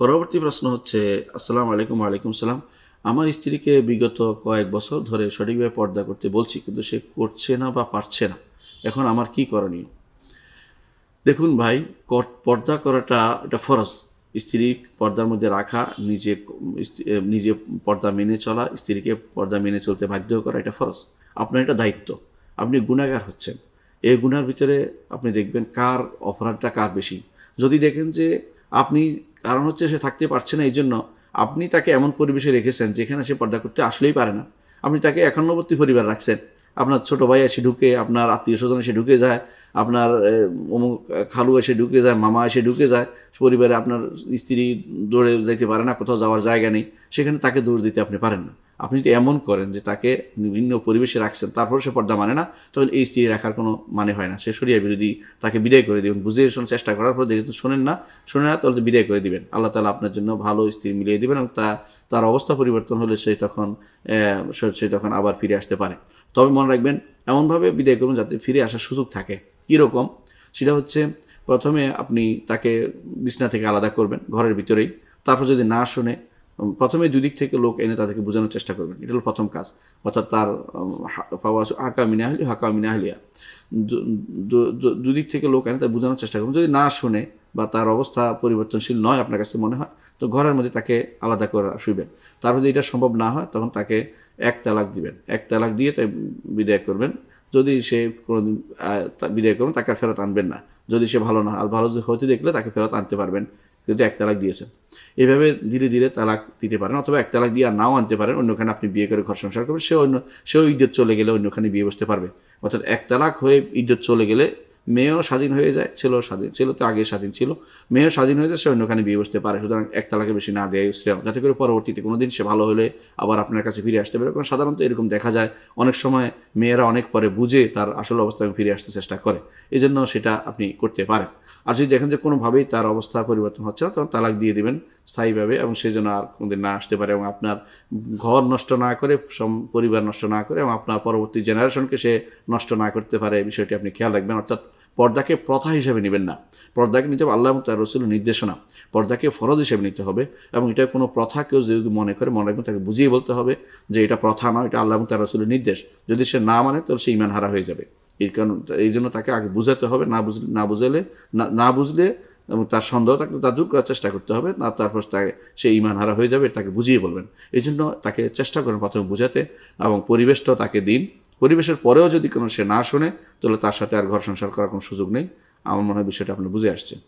পরবর্তী প্রশ্ন হচ্ছে, আসসালামু আলাইকুম আলাইকুম সালাম। আমার স্ত্রীকে বিগত কয়েক বছর ধরে সঠিকভাবে পর্দা করতে বলছি, কিন্তু সে করছে না বা পারছে না। এখন আমার কি করণীয়? দেখুন ভাই পর্দা করাটা এটা ফরজ। স্ত্রী পর্দার মধ্যে রাখা, নিজে নিজে পর্দা মেনে চলা, স্ত্রীকে পর্দা মেনে চলতে বাধ্য করা এটা ফরজ। আপনার এটা দায়িত্ব। আপনি গুণাগার হচ্ছেন। এই গুণার ভিতরে আপনি দেখবেন কার অপরাধটা কার বেশি। যদি দেখেন যে আপনি কারণ হচ্ছে সে থাকতে পারছে না এই জন্য আপনি তাকে এমন পরিবেশে রেখেছেন যেখানে সে পর্দা করতে আসলেই পারে না। আপনি তাকে একান্নবর্তী পরিবার রাখছেন। আপনার ছোট ভাই এসে ঢুকে, আপনার আত্মীয় স্বজন এসে ঢুকে যায়, আপনার অমুক খালু এসে ঢুকে যায়, মামা এসে ঢুকে যায়, পরিবারে আপনার স্ত্রী দৌড়ে যাইতে পারে না, কোথাও যাওয়ার জায়গা নেই, সেখানে তাকে দৌড় দিতে আপনি পারেন না। আপনি যদি এমন করেন যে তাকে বিভিন্ন পরিবেশে রাখছেন, তারপর সে পর্দা মানে না, তখন এই স্ত্রী রাখার কোনো মানে হয় না। সে সরিয়া বিরোধী, তাকে বিদায় করে দিবেন। বুঝিয়ে শোনার চেষ্টা করার পর দেখে শোনেন না শোনেন না, তাহলে বিদায় করে দিবেন। আল্লাহ তালা আপনার জন্য ভালো স্ত্রী মিলিয়ে দেবেন এবং তা, তার অবস্থা পরিবর্তন হলে সে তখন সে- তখন আবার ফিরে আসতে পারে। তবে মনে রাখবেন, এমনভাবে বিদায় করুন যাতে ফিরে আসার সুযোগ থাকে। কীরকম সেটা হচ্ছে, প্রথমে আপনি তাকে বিছনা থেকে আলাদা করবেন ঘরের ভিতরেই। তারপর যদি না শুনে প্রথমে দুদিক থেকে লোক এনে তাদেরকে বোঝানোর চেষ্টা করবেন। এটা হলো প্রথম কাজ। অর্থাৎ তার হাকা মিনাহলি হাকা মিনাহলিয়া দুদিক থেকে লোক এনে তাকে বোঝানোর চেষ্টা করবেন। যদি না শুনে বা তার অবস্থা পরিবর্তনশীল নয় আপনার কাছে মনে হয়, তো ঘরের মধ্যে তাকে আলাদা করে শুইবেন। তারপর যদি এটা সম্ভব না হয়, তখন তাকে এক তালাক দিবেন। এক তালাক দিয়ে তাই বিদায় করবেন। যদি সে কোনোদিন বিদায় করবেন, তাকে ফেরত আনবেন না। যদি সে ভালো না, আর ভালো হতে দেখলে তাকে ফেরত আনতে পারবেন। কিন্তু এক তালাক দিয়েছেন। এইভাবে ধীরে ধীরে তালাক দিতে পারেন অথবা এক তালাক দিয়ে আর নাও আনতে পারেন, অন্যখানে আপনি বিয়ে করে ঘর সংসার করবেন সে অন্য সেও ইজ্জত চলে গেলে অন্যখানে বিয়ে বসতে পারবে। অর্থাৎ এক তালাক হয়ে ইজ্জত চলে গেলে মেয়েও স্বাধীন হয়ে যায়, ছেলেও স্বাধীন, ছেলে তো আগে স্বাধীন ছিল, মেয়েও স্বাধীন হয়ে যায়, সে অন্যখানে বিয়ে বসতে পারে। সুতরাং এক তালাকে বেশি না দেয় শ্রেয়। যাতে করে পরবর্তীতে কোনো দিন সে ভালো হলে আবার আপনার কাছে ফিরে আসতে পারে। কারণ সাধারণত এরকম দেখা যায়, অনেক সময় মেয়েরা অনেক পরে বুঝে তার আসল অবস্থায় ফিরে আসতে চেষ্টা করে। এই জন্য সেটা আপনি করতে পারেন। আর যদি দেখেন যে কোনোভাবেই তার অবস্থা পরিবর্তন হচ্ছে না, তখন তালাক দিয়ে দিবেন স্থায়ীভাবে এবং সেই জন্য আর কোনোদিন না আসতে পারে এবং আপনার ঘর নষ্ট না করে পরিবার নষ্ট না করে এবং আপনার পরবর্তী জেনারেশনকে সে নষ্ট না করতে পারে বিষয়টি আপনি খেয়াল রাখবেন। অর্থাৎ পর্দাকে প্রথা হিসেবে নেবেন না। পর্দাকে নিতে হবে আল্লাহ তার রসুলের নির্দেশনা। পর্দাকে ফরজ হিসেবে নিতে হবে এবং এটা কোনো প্রথা কেউ যদি মনে করে, মনে রাখবেন তাকে বুঝিয়ে বলতে হবে যে এটা প্রথা নয়, এটা আল্লাহ তার রসুলের নির্দেশ। যদি সে না মানে তাহলে সে ইমান হারা হয়ে যাবে। এই কারণ, এই জন্য তাকে আগে বুঝাতে হবে, না বুঝলে, না বুঝালে, না- না বুঝলে এবং তার সন্দেহ থাকলে তা দূর করার চেষ্টা করতে হবে, না তারপর তাকে সে ইমান হারা হয়ে যাবে তাকে বুঝিয়ে বলবেন। এই জন্য তাকে চেষ্টা করেন প্রথমে বুঝাতে এবং পরিবেশটাও তাকে দিন। পরিবেশের পরেও যদি কোনো সে না শোনে, তাহলে তার সাথে আর ঘর সংসার করার কোনো সুযোগ নেই। আমার মনে হয় বিষয়টা আপনি বুঝে আসছেন।